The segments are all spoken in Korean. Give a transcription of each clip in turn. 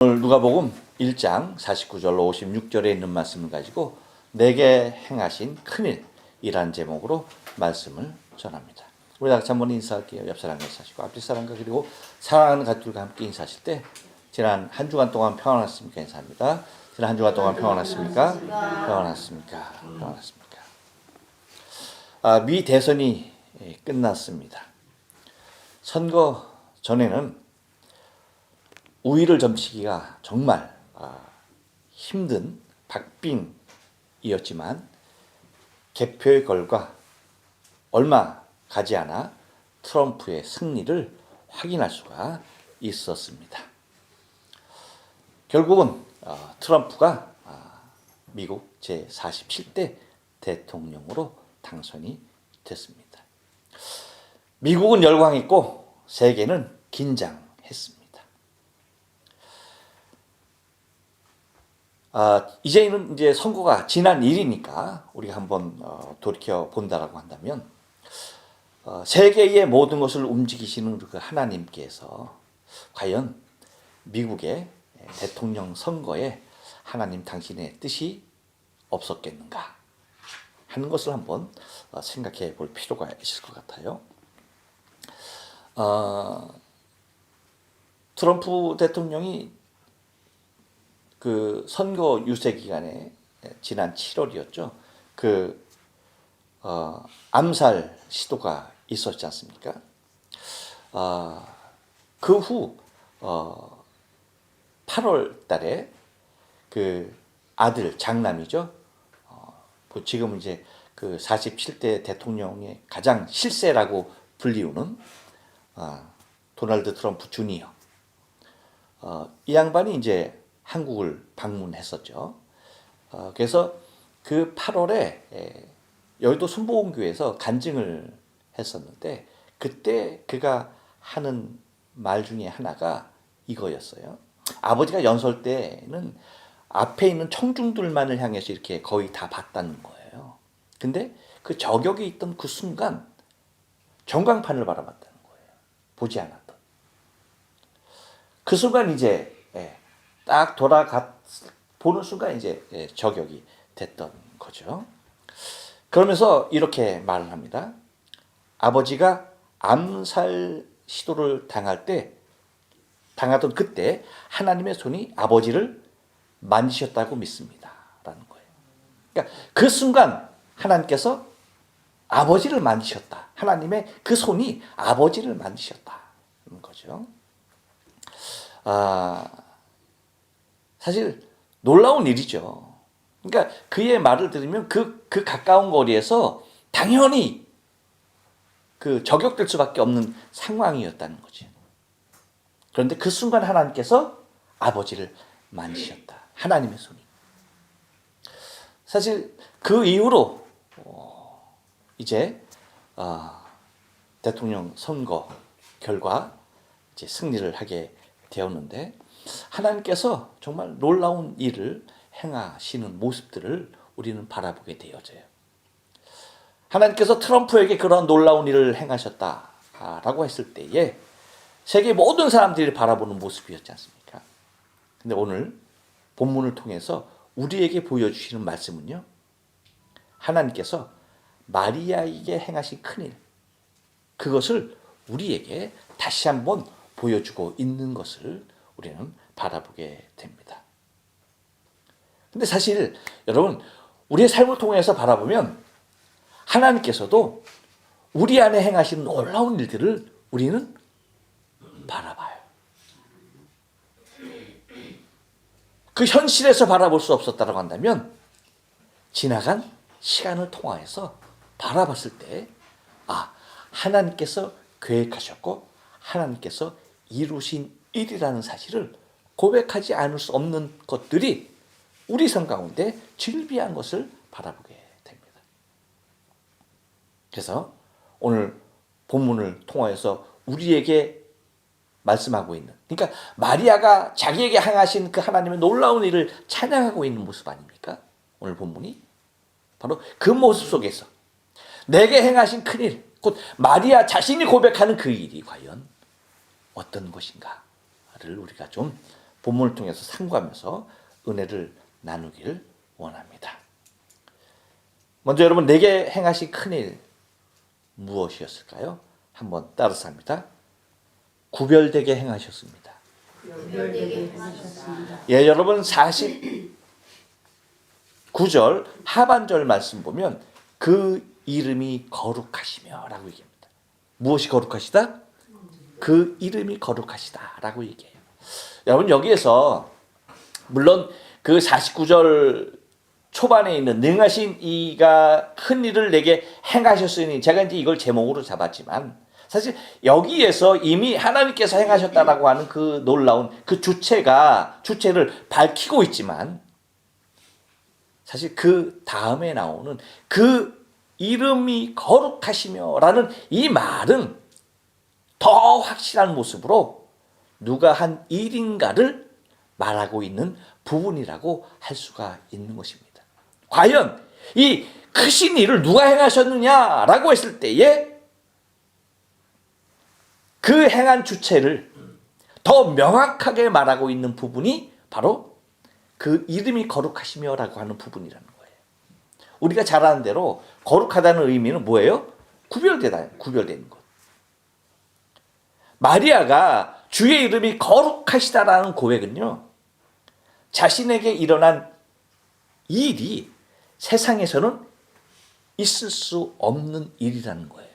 오늘 누가복음 1장 49절로 56절에 있는 말씀을 가지고 내게 행하신 큰일이란 제목으로 말씀을 전합니다. 우리 다 같이 한번 인사할게요. 옆 사람과 인사하시고 앞뒤 사람과 그리고 사랑하는 가족들과 함께 인사하실 때 지난 한 주간 동안 평안했습니까? 인사합니다. 지난 한 주간 동안 평안했습니까? 평안했습니까? 평안했습니까? 아, 미 대선이 예, 끝났습니다. 선거 전에는 우위를 점치기가 정말 아, 힘든 박빙이었지만 개표의 결과 얼마 가지 않아 트럼프의 승리를 확인할 수가 있었습니다. 결국은 어, 트럼프가 아, 미국 제 47대 대통령으로 당선이 됐습니다. 미국은 열광했고 세계는 긴장했습니다. 아, 이제는 이제 선거가 지난 일이니까 우리가 한번 어, 돌이켜 본다라고 한다면 어, 세계의 모든 것을 움직이시는 그 하나님께서 과연 미국의 대통령 선거에 하나님 당신의 뜻이 없었겠는가 하는 것을 한번 어, 생각해 볼 필요가 있을 것 같아요. 어, 트럼프 대통령이 그 선거 유세 기간에 지난 7월이었죠. 그 어, 암살 시도가 있었지 않습니까? 아, 그후 어, 8월 달에 그 아들 장남이죠. 어, 그 지금 이제 그 47대 대통령의 가장 실세라고 불리우는 아, 도널드 트럼프 주니어. 어, 이 양반이 이제 한국을 방문했었죠. 어, 그래서 그 8월에 에, 여의도 순복음교회에서 간증을 했었는데 그때 그가 하는 말 중에 하나가 이거였어요. 아버지가 연설 때는 앞에 있는 청중들만을 향해서 이렇게 거의 다 봤다는 거예요. 근데 그 저격이 있던 그 순간 전광판을 바라봤다는 거예요. 보지 않았던. 그 순간 이제 예, 딱 돌아가 보는 순간 이제 예, 저격이 됐던 거죠. 그러면서 이렇게 말을 합니다. 아버지가 암살 시도를 당할 때 당하던 그때 하나님의 손이 아버지를 만지셨다고 믿습니다. 라는 거예요. 그러니까 그 순간 하나님께서 아버지를 만지셨다. 하나님의 그 손이 아버지를 만지셨다. 는 거죠. 아, 사실 놀라운 일이죠. 그러니까 그의 말을 들으면 그, 그 가까운 거리에서 당연히 그 저격될 수밖에 없는 상황이었다는 거죠. 그런데 그 순간 하나님께서 아버지를 만지셨다. 하나님의 손이. 사실 그 이후로 어, 이제 어, 대통령 선거 결과 이제 승리를 하게 되었는데 하나님께서 정말 놀라운 일을 행하시는 모습들을 우리는 바라보게 되어져요. 하나님께서 트럼프에게 그런 놀라운 일을 행하셨다라고 했을 때에 세계 모든 사람들이 바라보는 모습이었지 않습니까? 근데 오늘 본문을 통해서 우리에게 보여주시는 말씀은요. 하나님께서 마리아에게 행하신 큰일, 그것을 우리에게 다시 한번 보여주고 있는 것을 우리는 바라보게 됩니다. 근데 사실 여러분 우리의 삶을 통해서 바라보면 하나님께서도 우리 안에 행하시는 놀라운 일들을 우리는 바라봐요. 그 현실에서 바라볼 수 없었다고 한다면 지나간 시간을 통하여서 바라봤을 때 아, 하나님께서 계획하셨고 하나님께서 이루신 일이라는 사실을 고백하지 않을 수 없는 것들이 우리 삶 가운데 질비한 것을 바라보게 됩니다. 그래서 오늘 본문을 통하여서 우리에게 말씀하고 있는 그러니까 마리아가 자기에게 행하신 그 하나님의 놀라운 일을 찬양하고 있는 모습 아닙니까? 오늘 본문이 바로 그 모습 속에서 내게 행하신 큰일 곧 마리아 자신이 고백하는 그 일이 과연 어떤 것인가 를 우리가 좀 본문을 통해서 상고하면서 은혜를 나누기를 원합니다. 먼저 여러분 내게 행하신 큰일 무엇이었을까요? 한번 따라서 합니다. 구별되게 행하셨습니다. 구별되게 하셨습니다. 예, 여러분 49절 하반절 말씀 보면 그 이름이 거룩하시며라고 얘기합니다. 무엇이 거룩하시다? 그 이름이 거룩하시다라고 얘기해요. 여러분 여기에서 물론 그 49절 초반에 있는 능하신 이가 큰 일을 내게 행하셨으니 제가 이제 이걸 제목으로 잡았지만 사실 여기에서 이미 하나님께서 행하셨다라고 하는 그 놀라운 그 주체가 주체를 밝히고 있지만 사실 그 다음에 나오는 그 이름이 거룩하시며라는 이 말은 더 확실한 모습으로 누가 한 일인가를 말하고 있는 부분이라고 할 수가 있는 것입니다. 과연 이 크신 일을 누가 행하셨느냐라고 했을 때에 그 행한 주체를 더 명확하게 말하고 있는 부분이 바로 그 이름이 거룩하시며라고 하는 부분이라는 거예요. 우리가 잘 아는 대로 거룩하다는 의미는 뭐예요? 구별되다, 구별되는 것. 마리아가 주의 이름이 거룩하시다라는 고백은요, 자신에게 일어난 일이 세상에서는 있을 수 없는 일이라는 거예요.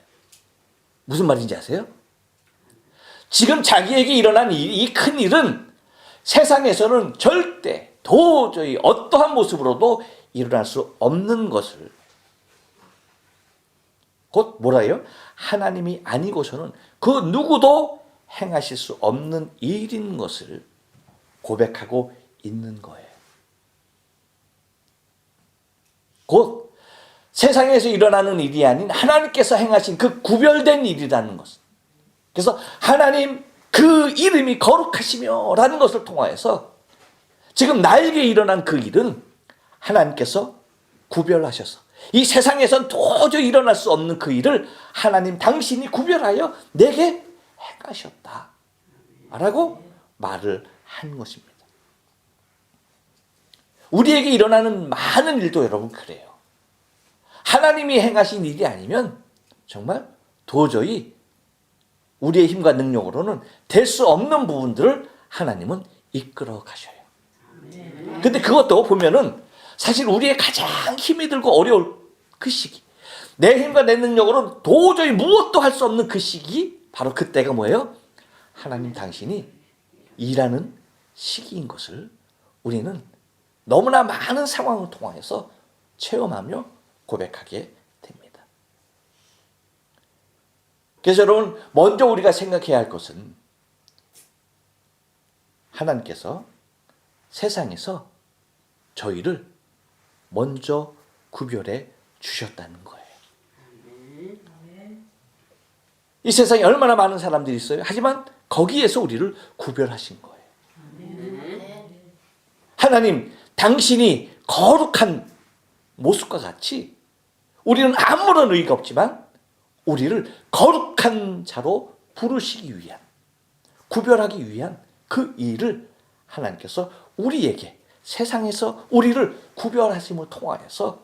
무슨 말인지 아세요? 지금 자기에게 일어난 이 큰 일은 세상에서는 절대 도저히 어떠한 모습으로도 일어날 수 없는 것을 곧 뭐라요? 하나님이 아니고서는 그 누구도 행하실 수 없는 일인 것을 고백하고 있는 거예요. 곧 세상에서 일어나는 일이 아닌 하나님께서 행하신 그 구별된 일이라는 것은 그래서 하나님 그 이름이 거룩하시며 라는 것을 통하여서 지금 나에게 일어난 그 일은 하나님께서 구별하셔서 이 세상에선 도저히 일어날 수 없는 그 일을 하나님 당신이 구별하여 내게 행하셨다. 라고 말을 한 것입니다. 우리에게 일어나는 많은 일도 여러분 그래요. 하나님이 행하신 일이 아니면 정말 도저히 우리의 힘과 능력으로는 될 수 없는 부분들을 하나님은 이끌어 가셔요. 근데 그것도 보면은 사실 우리의 가장 힘이 들고 어려울 그 시기. 내 힘과 내 능력으로는 도저히 무엇도 할 수 없는 그 시기. 바로 그때가 뭐예요? 하나님 당신이 일하는 시기인 것을 우리는 너무나 많은 상황을 통하여서 체험하며 고백하게 됩니다. 그래서 여러분, 먼저 우리가 생각해야 할 것은 하나님께서 세상에서 저희를 먼저 구별해 주셨다는 거예요. 이 세상에 얼마나 많은 사람들이 있어요. 하지만 거기에서 우리를 구별하신 거예요. 하나님, 당신이 거룩한 모습과 같이 우리는 아무런 의의가 없지만 우리를 거룩한 자로 부르시기 위한, 구별하기 위한 그 일을 하나님께서 우리에게 세상에서 우리를 구별하심을 통하여서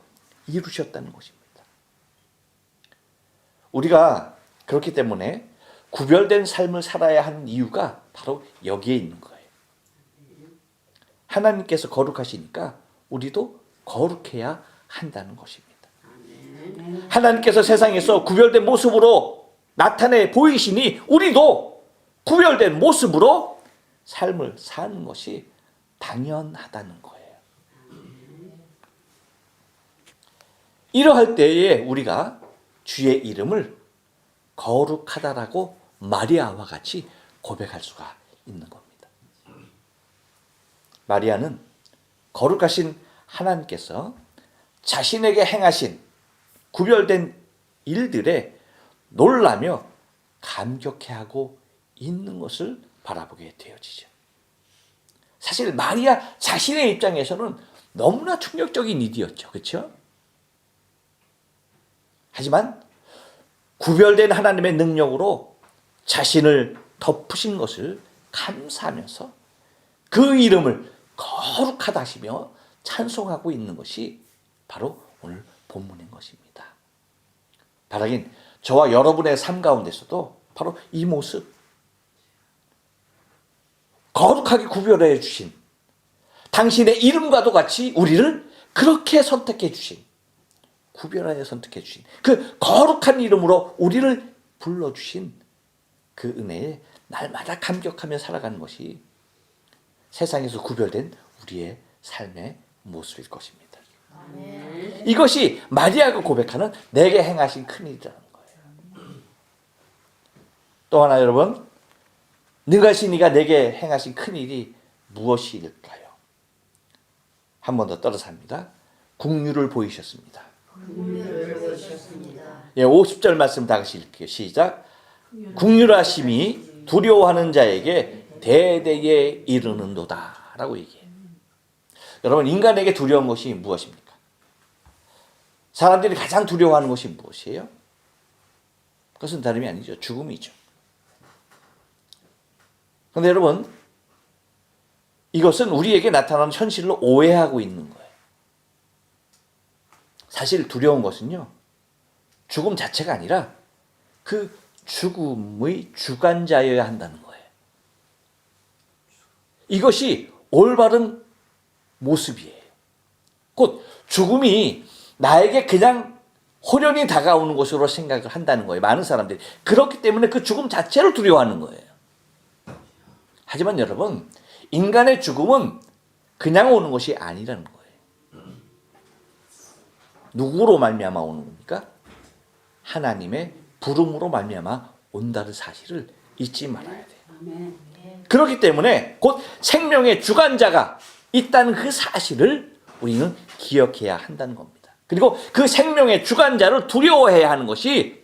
이루셨다는 것입니다. 우리가 그렇기 때문에 구별된 삶을 살아야 하는 이유가 바로 여기에 있는 거예요. 하나님께서 거룩하시니까 우리도 거룩해야 한다는 것입니다. 하나님께서 세상에서 구별된 모습으로 나타내 보이시니 우리도 구별된 모습으로 삶을 사는 것이 당연하다는 거예요. 이러할 때에 우리가 주의 이름을 거룩하다라고 마리아와 같이 고백할 수가 있는 겁니다. 마리아는 거룩하신 하나님께서 자신에게 행하신 구별된 일들에 놀라며 감격해하고 있는 것을 바라보게 되어지죠. 사실 마리아 자신의 입장에서는 너무나 충격적인 일이었죠. 그렇죠? 하지만 구별된 하나님의 능력으로 자신을 덮으신 것을 감사하면서 그 이름을 거룩하다 하시며 찬송하고 있는 것이 바로 오늘 본문인 것입니다. 바라긴 저와 여러분의 삶 가운데서도 바로 이 모습 거룩하게 구별해 주신 당신의 이름과도 같이 우리를 그렇게 선택해 주신 구별하여 선택해 주신 그 거룩한 이름으로 우리를 불러 주신 그 은혜에 날마다 감격하며 살아가는 것이 세상에서 구별된 우리의 삶의 모습일 것입니다. 이것이 마리아가 고백하는 내게 행하신 큰 일이라는 거예요. 또 하나 여러분, 능하시니가 내게 행하신 큰 일이 무엇일까요? 한 번 더 떨어서 합니다. 국류를 보이셨습니다. 국류를 보이셨습니다. 예, 50절 말씀 다 같이 읽게요. 시작. 국률하심이 두려워하는 자에게 대대에 이르는도다. 라고 얘기해요. 여러분, 인간에게 두려운 것이 무엇입니까? 사람들이 가장 두려워하는 것이 무엇이에요? 그것은 다름이 아니죠. 죽음이죠. 그런데 여러분, 이것은 우리에게 나타나는 현실을 오해하고 있는 거예요. 사실 두려운 것은요, 죽음 자체가 아니라 그 죽음의 주관자여야 한다는 거예요. 이것이 올바른 모습이에요. 곧 죽음이 나에게 그냥 호련히 다가오는 것으로 생각을 한다는 거예요. 많은 사람들이. 그렇기 때문에 그 죽음 자체를 두려워하는 거예요. 하지만 여러분, 인간의 죽음은 그냥 오는 것이 아니라는 거예요. 누구로 말미암아 오는 겁니까? 하나님의 부름으로 말미암아 온다는 사실을 잊지 말아야 돼요. 그렇기 때문에 곧 생명의 주관자가 있다는 그 사실을 우리는 기억해야 한다는 겁니다. 그리고 그 생명의 주관자를 두려워해야 하는 것이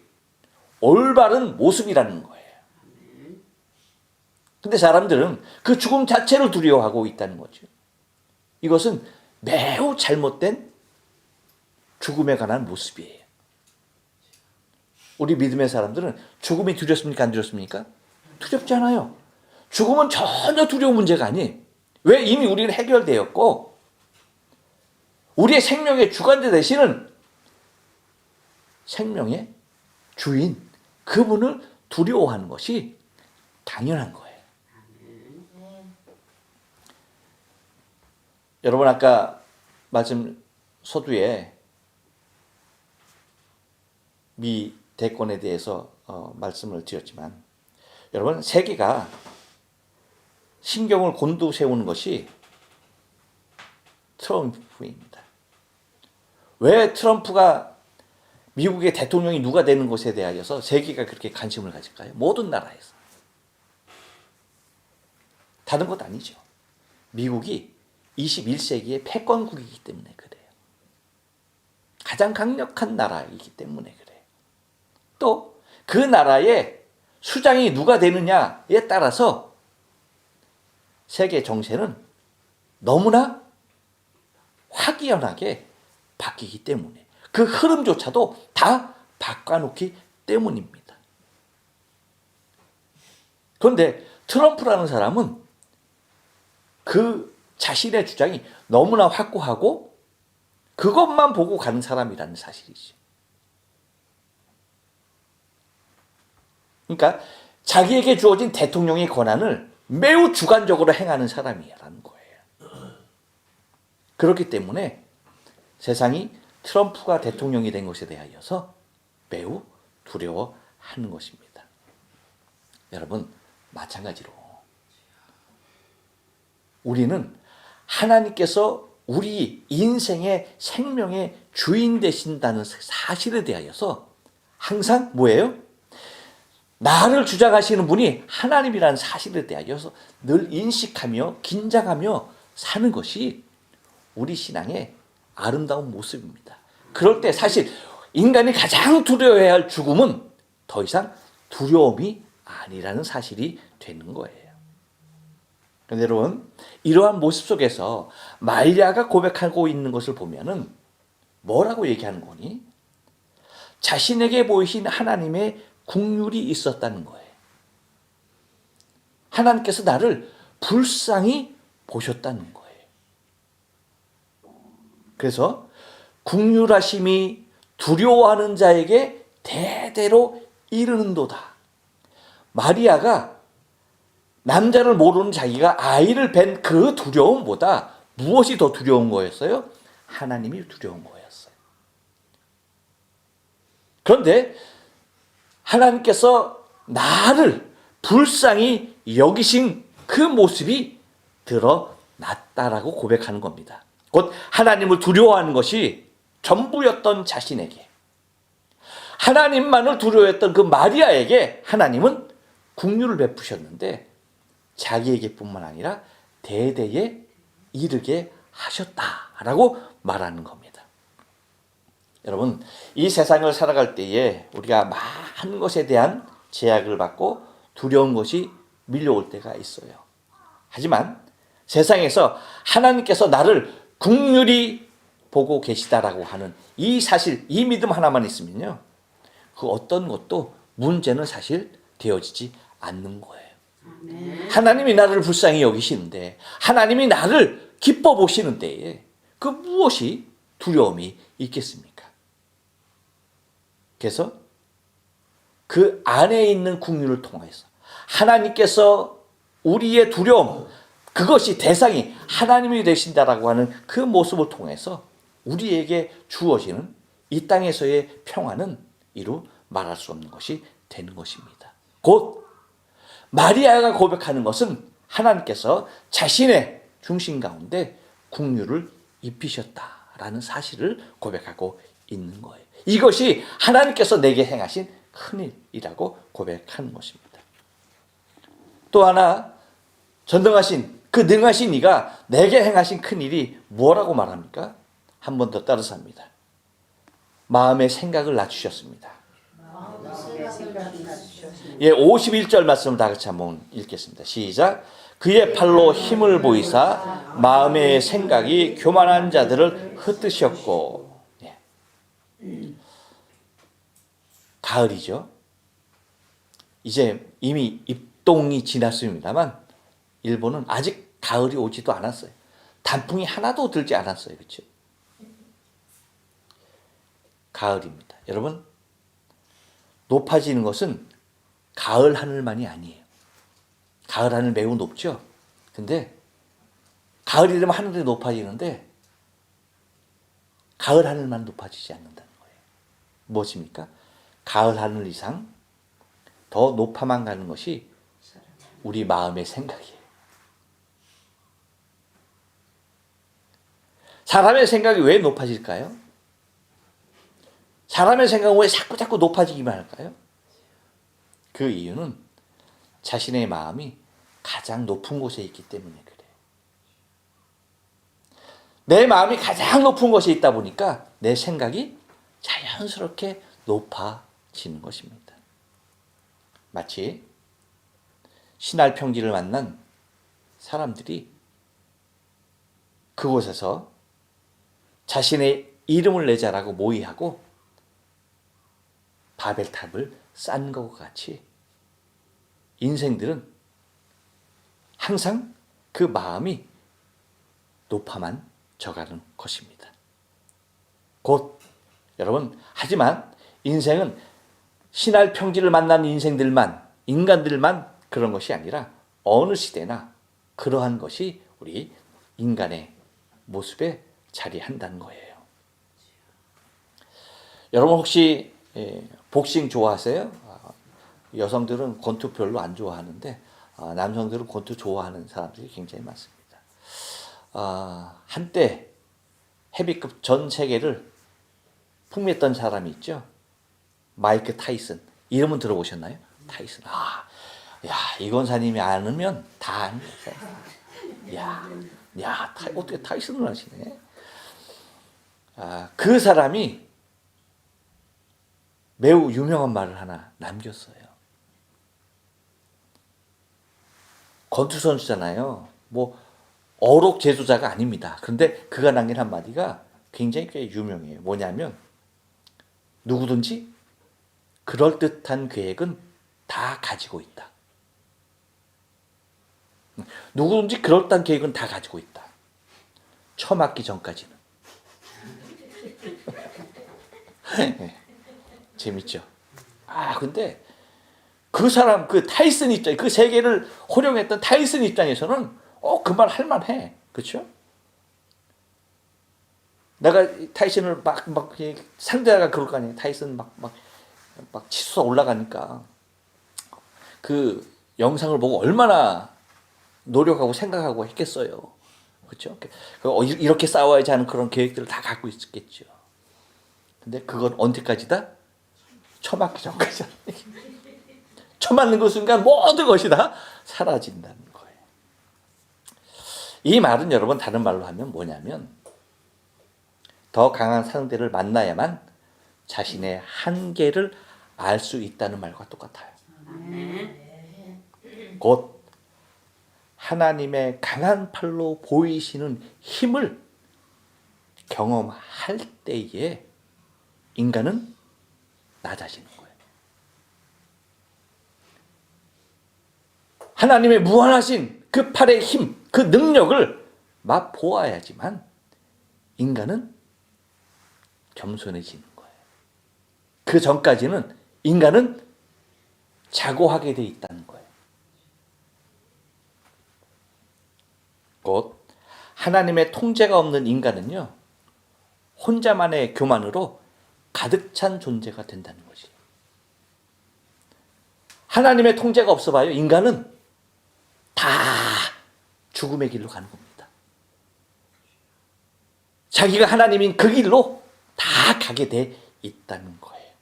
올바른 모습이라는 거예요. 근데 사람들은 그 죽음 자체를 두려워하고 있다는 거죠. 이것은 매우 잘못된 죽음에 관한 모습이에요. 우리 믿음의 사람들은 죽음이 두렵습니까? 안 두렵습니까? 두렵지 않아요. 죽음은 전혀 두려운 문제가 아니에요. 왜? 이미 우리는 해결되었고, 우리의 생명의 주관자 되시는 생명의 주인, 그분을 두려워하는 것이 당연한 거예요. 여러분, 아까 말씀 서두에 미 대권에 대해서 어, 말씀을 드렸지만, 여러분, 세계가 신경을 곤두세우는 것이 트럼프입니다. 왜 트럼프가 미국의 대통령이 누가 되는 것에 대하여서 세계가 그렇게 관심을 가질까요? 모든 나라에서. 다른 것 아니죠. 미국이 21세기의 패권국이기 때문에 그래요. 가장 강력한 나라이기 때문에 그래요. 또 그 나라의 수장이 누가 되느냐에 따라서 세계 정세는 너무나 확연하게 바뀌기 때문에 그 흐름조차도 다 바꿔놓기 때문입니다. 그런데 트럼프라는 사람은 그 자신의 주장이 너무나 확고하고 그것만 보고 가는 사람이라는 사실이죠. 그러니까 자기에게 주어진 대통령의 권한을 매우 주관적으로 행하는 사람이라는 거예요. 그렇기 때문에 세상이 트럼프가 대통령이 된 것에 대하여서 매우 두려워하는 것입니다. 여러분, 마찬가지로 우리는 하나님께서 우리 인생의 생명의 주인 되신다는 사실에 대하여서 항상 뭐예요? 나를 주장하시는 분이 하나님이라는 사실에 대하여서 늘 인식하며 긴장하며 사는 것이 우리 신앙의 아름다운 모습입니다. 그럴 때 사실 인간이 가장 두려워해야 할 죽음은 더 이상 두려움이 아니라는 사실이 되는 거예요. 그런데 여러분, 이러한 모습 속에서 마리아가 고백하고 있는 것을 보면은 뭐라고 얘기하는 거니? 자신에게 보이신 하나님의 국률이 있었다는 거예요. 하나님께서 나를 불쌍히 보셨다는 거예요. 그래서 국률하심이 두려워하는 자에게 대대로 이르는도다. 마리아가 남자를 모르는 자기가 아이를 뵌 그 두려움보다 무엇이 더 두려운 거였어요? 하나님이 두려운 거였어요. 그런데 하나님께서 나를 불쌍히 여기신 그 모습이 드러났다라고 고백하는 겁니다. 곧 하나님을 두려워하는 것이 전부였던 자신에게 하나님만을 두려워했던 그 마리아에게 하나님은 국류를 베푸셨는데 자기에게뿐만 아니라 대대에 이르게 하셨다라고 말하는 겁니다. 여러분, 이 세상을 살아갈 때에 우리가 많은 것에 대한 제약을 받고 두려운 것이 밀려올 때가 있어요. 하지만 세상에서 하나님께서 나를 국률이 보고 계시다라고 하는 이 사실, 이 믿음 하나만 있으면요. 그 어떤 것도 문제는 사실 되어지지 않는 거예요. 하나님이 나를 불쌍히 여기시는데, 하나님이 나를 기뻐 보시는 때에 그 무엇이 두려움이 있겠습니까? 그래서 그 안에 있는 국률을 통해서 하나님께서 우리의 두려움, 그것이 대상이 하나님이 되신다라고 하는 그 모습을 통해서 우리에게 주어지는 이 땅에서의 평화는 이루 말할 수 없는 것이 되는 것입니다. 곧 마리아가 고백하는 것은 하나님께서 자신의 중심 가운데 국류를 입히셨다라는 사실을 고백하고 있는 거예요. 이것이 하나님께서 내게 행하신 큰 일이라고 고백하는 것입니다. 또 하나 전능하신 그 능하신 이가 내게 행하신 큰 일이 뭐라고 말합니까? 한 번 더 따라서 합니다. 마음의 생각을 낮추셨습니다. 예, 51절 말씀을 다 같이 한번 읽겠습니다. 시작. 그의 팔로 힘을 보이사 마음의 생각이 교만한 자들을 흩으셨고 예. 가을이죠. 이제 이미 입동이 지났습니다만 일본은 아직 가을이 오지도 않았어요. 단풍이 하나도 들지 않았어요. 그렇죠? 가을입니다. 여러분 높아지는 것은 가을 하늘만이 아니에요. 가을 하늘 매우 높죠. 근데 가을이 되면 하늘이 높아지는데 가을 하늘만 높아지지 않는다는 거예요. 무엇입니까? 가을 하늘 이상 더 높아만 가는 것이 우리 마음의 생각이에요. 사람의 생각이 왜 높아질까요? 사람의 생각은 왜 자꾸 자꾸 높아지기만 할까요? 그 이유는 자신의 마음이 가장 높은 곳에 있기 때문에 그래요. 내 마음이 가장 높은 곳에 있다 보니까 내 생각이 자연스럽게 높아지는 것입니다. 마치 신할 평지를 만난 사람들이 그곳에서 자신의 이름을 내자라고 모의하고 바벨탑을 쌓은 것과 같이 인생들은 항상 그 마음이 높아만 져가는 것입니다. 곧 여러분 하지만 인생은 신할 평지를 만난 인생들만 인간들만 그런 것이 아니라 어느 시대나 그러한 것이 우리 인간의 모습에 자리한다는 거예요. 여러분 혹시 예, 복싱 좋아하세요? 아, 여성들은 권투 별로 안 좋아하는데 아, 남성들은 권투 좋아하는 사람들이 굉장히 많습니다. 아, 한때 헤비급 전 세계를 풍미했던 사람이 있죠. 마이크 타이슨. 이름은 들어보셨나요? 타이슨. 아, 야, 이건사님이 아면 다 아는. 야, 야, 타, 어떻게 타이슨을 아시네? 아, 그 사람이 매우 유명한 말을 하나 남겼어요. 권투 선수잖아요. 뭐 어록 제조자가 아닙니다. 그런데 그가 남긴 한마디가 굉장히 꽤 유명해요. 뭐냐면 누구든지 그럴듯한 계획은 다 가지고 있다. 누구든지 그럴듯한 계획은 다 가지고 있다. 처맞기 전까지는. 네. 재밌죠? 아, 근데 그 사람, 그 타이슨 입장, 그 세계를 호령했던 타이슨 입장에서는 어, 그 말 할만해. 그렇죠? 내가 타이슨을 막, 막, 상대가 그럴 거 아니에요. 타이슨 막, 막, 막 치솟아 올라가니까. 그 영상을 보고 얼마나 노력하고 생각하고 했겠어요. 그렇죠? 이렇게 싸워야지 하는 그런 계획들을 다 갖고 있었겠죠. 근데 그건 언제까지다? 처맞기 전까지. 처맞는 그 순간 모든 것이 다 사라진다는 거예요. 이 말은 여러분 다른 말로 하면 뭐냐면 더 강한 상대를 만나야만 자신의 한계를 알 수 있다는 말과 똑같아요. 곧 하나님의 강한 팔로 보이시는 힘을 경험할 때에 인간은 낮아지는 거예요. 하나님의 무한하신 그 팔의 힘, 그 능력을 맛보아야지만 인간은 겸손해지는 거예요. 그 전까지는 인간은 자고하게 돼 있다는 거예요. 곧 하나님의 통제가 없는 인간은요 혼자만의 교만으로 가득 찬 존재가 된다는 것이. 하나님의 통제가 없어 봐요. 인간은 다 죽음의 길로 가는 겁니다. 자기가 하나님인 그 길로 다 가게 돼 있다는 거예요.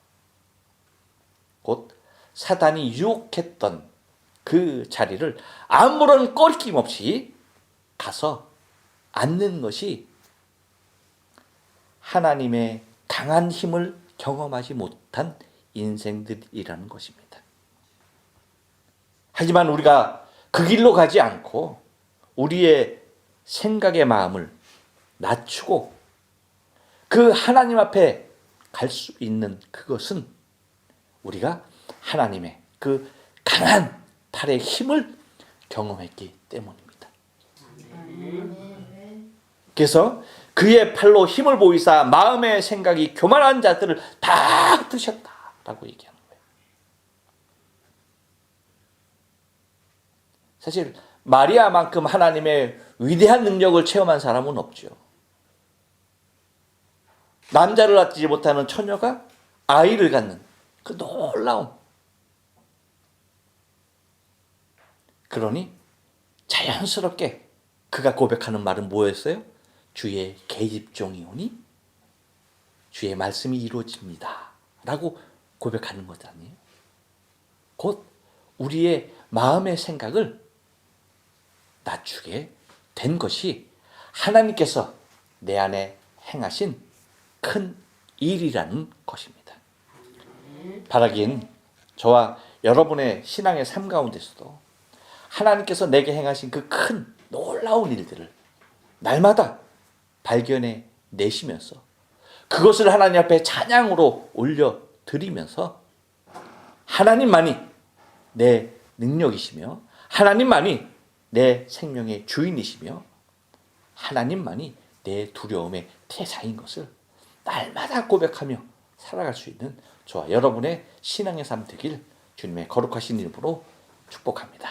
곧 사단이 유혹했던 그 자리를 아무런 꺼리낌 없이 가서 앉는 것이 하나님의 강한 힘을 경험하지 못한 인생들이라는 것입니다. 하지만 우리가 그 길로 가지 않고 우리의 생각의 마음을 낮추고 그 하나님 앞에 갈 수 있는 그것은 우리가 하나님의 그 강한 팔의 힘을 경험했기 때문입니다. 그래서 그의 팔로 힘을 보이사 마음의 생각이 교만한 자들을 다 드셨다라고 얘기하는 거예요. 사실 마리아만큼 하나님의 위대한 능력을 체험한 사람은 없죠. 남자를 낳지 못하는 처녀가 아이를 갖는 그 놀라움. 그러니 자연스럽게 그가 고백하는 말은 뭐였어요? 주의 계집종이 오니 주의 말씀이 이루어집니다. 라고 고백하는 것 아니에요? 곧 우리의 마음의 생각을 낮추게 된 것이 하나님께서 내 안에 행하신 큰 일이라는 것입니다. 바라긴 저와 여러분의 신앙의 삶 가운데서도 하나님께서 내게 행하신 그 큰 놀라운 일들을 날마다 발견해 내시면서 그것을 하나님 앞에 찬양으로 올려 드리면서 하나님만이 내 능력이시며 하나님만이 내 생명의 주인이시며 하나님만이 내 두려움의 태사인 것을 날마다 고백하며 살아갈 수 있는 저와 여러분의 신앙의 삶 되길 주님의 거룩하신 이름으로 축복합니다.